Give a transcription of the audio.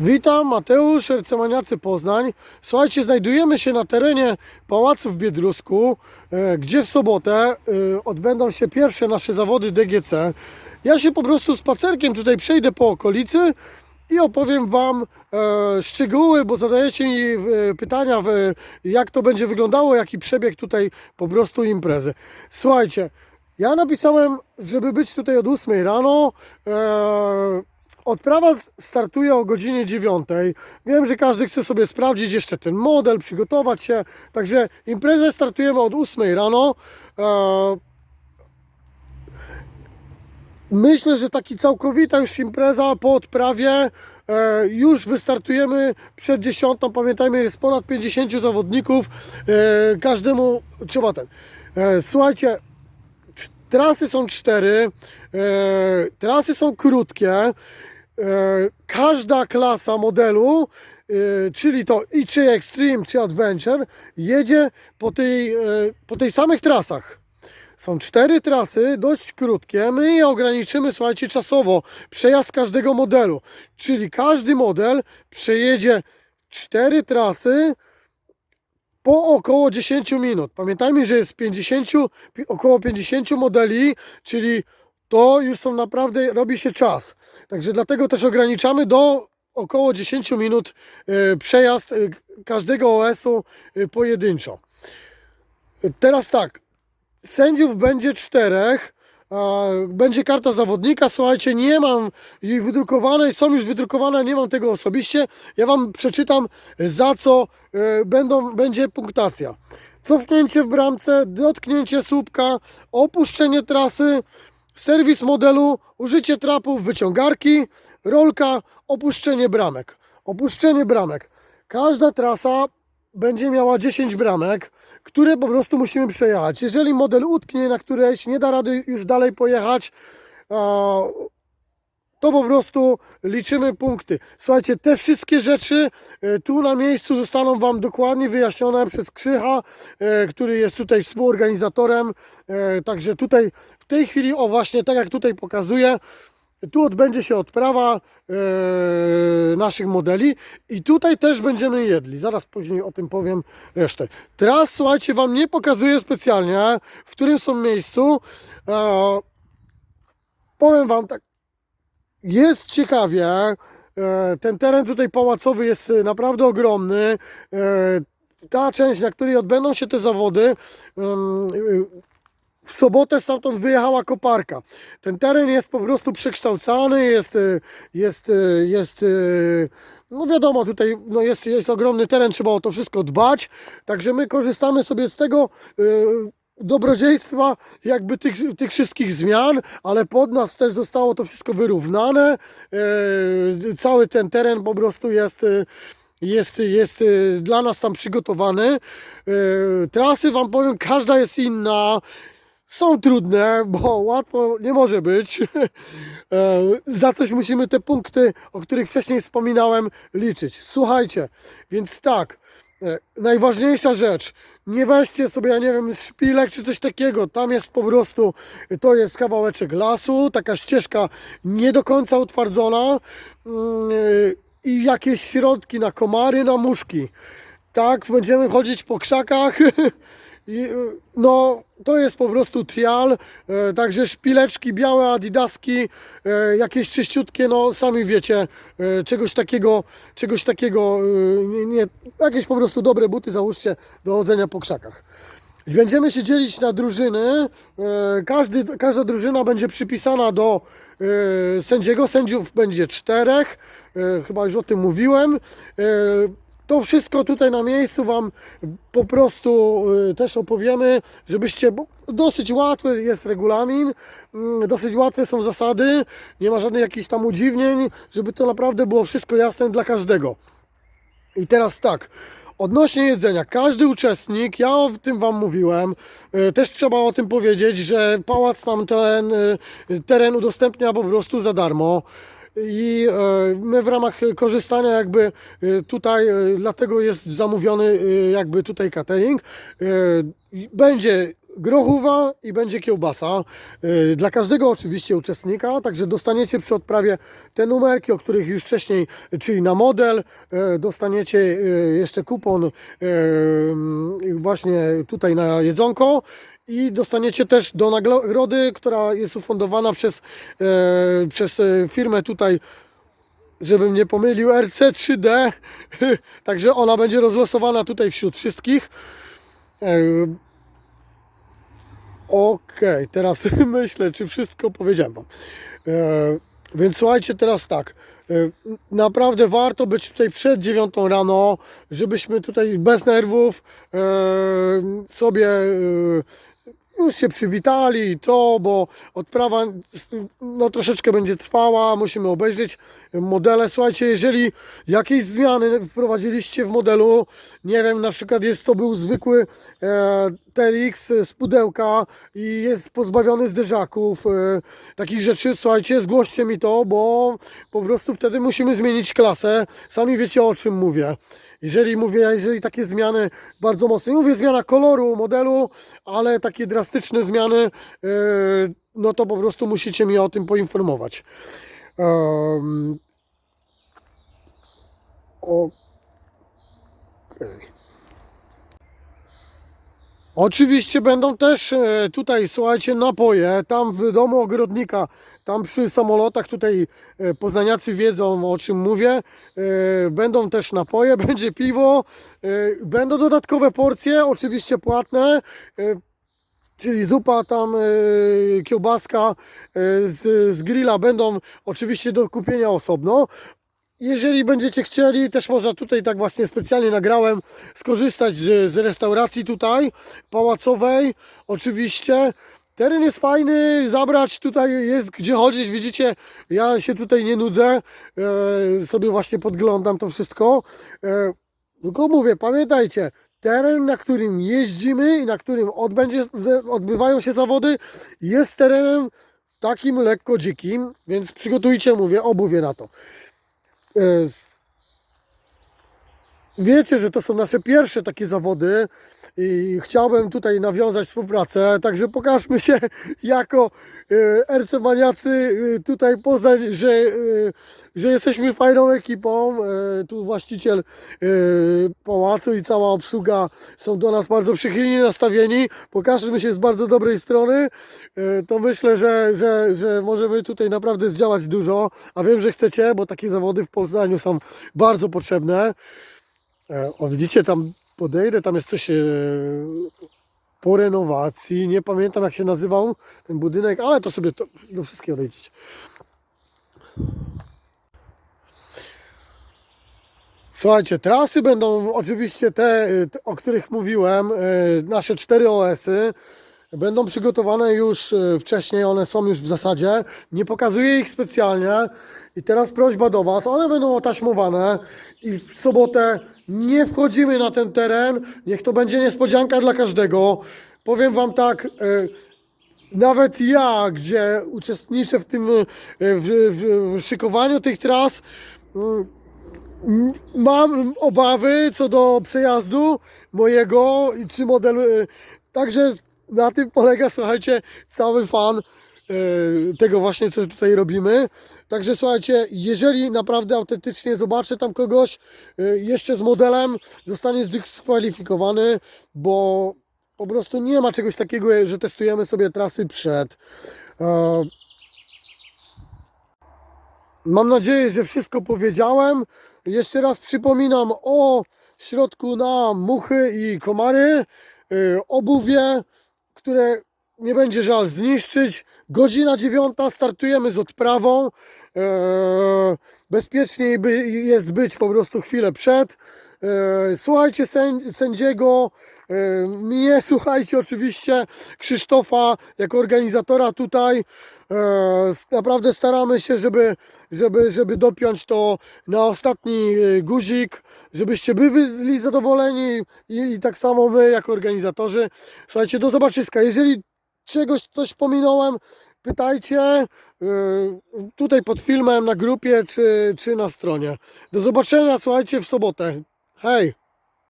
Witam, Mateusz, Ercemaniacy Poznań. Słuchajcie, znajdujemy się na terenie Pałacu w Biedrusku, e, gdzie w sobotę e, odbędą się pierwsze nasze zawody DGC. Ja się po prostu spacerkiem tutaj przejdę po okolicy i opowiem Wam e, szczegóły, bo zadajecie mi pytania, jak to będzie wyglądało, jaki przebieg tutaj po prostu imprezy. Słuchajcie, ja napisałem, żeby być tutaj od 8 rano. Odprawa startuje o godzinie 9. Wiem, że każdy chce sobie sprawdzić jeszcze ten model, przygotować się. Także imprezę startujemy od 8 rano. E, Myślę, że taki całkowita już impreza po odprawie. E, już wystartujemy przed 10. Pamiętajmy, jest ponad 50 zawodników. E, każdemu trzeba ten. Słuchajcie, trasy są cztery. Trasy są krótkie. E, każda klasa modelu, e, czyli to i czy Extreme, czy Adventure, jedzie po tej, e, po tej samych trasach. Są cztery trasy, dość krótkie. My je ograniczymy, słuchajcie, czasowo. Przejazd każdego modelu. Czyli każdy model przejedzie cztery trasy po około 10 minut. Pamiętajmy, że jest 50, pi- około 50 modeli, czyli to już są naprawdę, robi się czas. Także dlatego też ograniczamy do około 10 minut e, przejazd e, każdego OS-u e, pojedynczo. Teraz tak, sędziów będzie czterech. Będzie karta zawodnika. Słuchajcie, nie mam jej wydrukowanej, są już wydrukowane, nie mam tego osobiście. Ja Wam przeczytam, za co będą, będzie punktacja. Cofnięcie w bramce, dotknięcie słupka, opuszczenie trasy, serwis modelu, użycie trapów, wyciągarki, rolka, opuszczenie bramek. Opuszczenie bramek. Każda trasa będzie miała 10 bramek, które po prostu musimy przejechać. Jeżeli model utknie na którejś, nie da rady już dalej pojechać, to po prostu liczymy punkty. Słuchajcie, te wszystkie rzeczy e, tu na miejscu zostaną Wam dokładnie wyjaśnione przez Krzycha, e, który jest tutaj współorganizatorem. E, Także tutaj w tej chwili, o właśnie, tak jak tutaj pokazuję, tu odbędzie się odprawa naszych modeli i tutaj też będziemy jedli. Zaraz później o tym powiem resztę. Teraz słuchajcie, Wam nie pokazuję specjalnie, w którym są miejscu. Powiem Wam tak, jest ciekawie. E, ten teren tutaj pałacowy jest e, naprawdę ogromny. E, ta część, na której odbędą się te zawody, w sobotę stamtąd wyjechała koparka. Ten teren jest po prostu przekształcany, jest, jest, jest, no wiadomo, tutaj no jest, jest ogromny teren, trzeba o to wszystko dbać, także my korzystamy sobie z tego dobrodziejstwa jakby tych, tych wszystkich zmian, ale pod nas też zostało to wszystko wyrównane, E, cały ten teren po prostu jest e, jest, jest e, dla nas tam przygotowany. Trasy Wam powiem, każda jest inna. Są trudne, bo łatwo nie może być. Za coś musimy te punkty, o których wcześniej wspominałem, liczyć. Słuchajcie, więc tak, najważniejsza rzecz, nie weźcie sobie, ja nie wiem, szpilek czy coś takiego. Tam jest po prostu, to jest kawałeczek lasu, taka ścieżka nie do końca utwardzona mm, i jakieś środki na komary, na muszki. Tak, będziemy chodzić po krzakach. Y, no, to jest po prostu trial, e, także szpileczki, białe adidaski, e, jakieś czyściutkie, no sami wiecie, e, czegoś takiego, czegoś takiego, e, nie, jakieś po prostu dobre buty załóżcie do chodzenia po krzakach. Będziemy się dzielić na drużyny. Każdy, każda drużyna będzie przypisana do sędziego. Sędziów będzie czterech. Chyba już o tym mówiłem. To wszystko tutaj na miejscu Wam po prostu e, też opowiemy, żebyście, bo dosyć łatwy jest regulamin, mm, dosyć łatwe są zasady, nie ma żadnych jakichś tam udziwnień, żeby to naprawdę było wszystko jasne dla każdego. I teraz tak, odnośnie jedzenia, każdy uczestnik, ja o tym Wam mówiłem, e, też trzeba o tym powiedzieć, że pałac tam ten e, teren udostępnia po prostu za darmo. I e, my w ramach korzystania jakby e, tutaj, e, dlatego jest zamówiony jakby tutaj catering. Będzie grochówa i będzie kiełbasa. Dla każdego oczywiście uczestnika, także dostaniecie przy odprawie te numerki, o których już wcześniej, czyli na model, dostaniecie jeszcze kupon właśnie tutaj na jedzonko. I dostaniecie też do nagrody, która jest ufundowana przez, e, przez e, firmę tutaj, żebym nie pomylił, RC3D. Także ona będzie rozlosowana tutaj wśród wszystkich. E, Okej, teraz myślę, czy wszystko powiedziałem Wam. E, więc słuchajcie, teraz tak. Naprawdę warto być tutaj przed dziewiątą rano, żebyśmy tutaj bez nerwów sobie już się przywitali i to, bo odprawa no, troszeczkę będzie trwała, musimy obejrzeć modele. Słuchajcie, jeżeli jakieś zmiany wprowadziliście w modelu, nie wiem, na przykład jest to był zwykły e, TRX z pudełka i jest pozbawiony zderzaków, e, takich rzeczy, słuchajcie, zgłoście mi to, bo po prostu wtedy musimy zmienić klasę. Sami wiecie o czym mówię. Jeżeli mówię, jeżeli takie zmiany bardzo mocne, nie mówię zmiana koloru, modelu, ale takie drastyczne zmiany, e, no to po prostu musicie mnie o tym poinformować. Um, Okej. Oczywiście będą też e, tutaj, słuchajcie, napoje. Tam w domu ogrodnika, tam przy samolotach, tutaj e, poznaniacy wiedzą o czym mówię. E, Będą też napoje, będzie piwo, będą dodatkowe porcje, oczywiście płatne. Czyli zupa tam, kiełbaska z, z grilla będą oczywiście do kupienia osobno. Jeżeli będziecie chcieli, też można tutaj tak właśnie specjalnie nagrałem, skorzystać z, z restauracji tutaj, pałacowej, oczywiście. Teren jest fajny, zabrać tutaj jest gdzie chodzić, widzicie, ja się tutaj nie nudzę, e, sobie właśnie podglądam to wszystko. E, tylko mówię, pamiętajcie, teren, na którym jeździmy i na którym odbędzie, odbywają się zawody, jest terenem takim lekko dzikim, więc przygotujcie, mówię, obuwie na to. Wiecie, że to są nasze pierwsze takie zawody i chciałbym tutaj nawiązać współpracę, także pokażmy się jako e, RC Maniacy e, tutaj Poznań, że, e, że jesteśmy fajną ekipą. Tu właściciel pałacu i cała obsługa są do nas bardzo przychylnie nastawieni. Pokażmy się z bardzo dobrej strony. To myślę, że, że, że możemy tutaj naprawdę zdziałać dużo, a wiem, że chcecie, bo takie zawody w Poznaniu są bardzo potrzebne. E, O, widzicie, tam podejdę, tam jest coś e, po renowacji. Nie pamiętam, jak się nazywał ten budynek, ale to sobie to, do wszystkiego odejdziecie. Słuchajcie, trasy będą oczywiście te, e, o których mówiłem, e, nasze cztery OS-y. Będą przygotowane już e, wcześniej, one są już w zasadzie. Nie pokazuję ich specjalnie. I teraz prośba do Was, one będą otaśmowane i w sobotę nie wchodzimy na ten teren. Niech to będzie niespodzianka dla każdego. Powiem Wam tak, e, nawet ja, gdzie uczestniczę w tym, e, w, w, w szykowaniu tych tras, mm, mam obawy co do przejazdu mojego czy model. e, Także na tym polega, słuchajcie, cały fan e, tego właśnie, co tutaj robimy. Także słuchajcie, jeżeli naprawdę autentycznie zobaczę tam kogoś e, jeszcze z modelem, zostanie zdyskwalifikowany, bo po prostu nie ma czegoś takiego, że testujemy sobie trasy przed. E, Mam nadzieję, że wszystko powiedziałem. Jeszcze raz przypominam o środku na muchy i komary, obuwie, które nie będzie żal zniszczyć. Godzina dziewiąta, startujemy z odprawą. Yy, Bezpieczniej jest być po prostu chwilę przed. Yy, Słuchajcie sęd- sędziego, yy, mnie słuchajcie oczywiście, Krzysztofa jako organizatora tutaj. E, Naprawdę staramy się, żeby, żeby, żeby dopiąć to na ostatni e, guzik, żebyście by byli zadowoleni i, i tak samo my jako organizatorzy. Słuchajcie, do zobaczyska. Jeżeli czegoś coś pominąłem, pytajcie e, tutaj pod filmem na grupie czy, czy na stronie. Do zobaczenia, słuchajcie, w sobotę. Hej!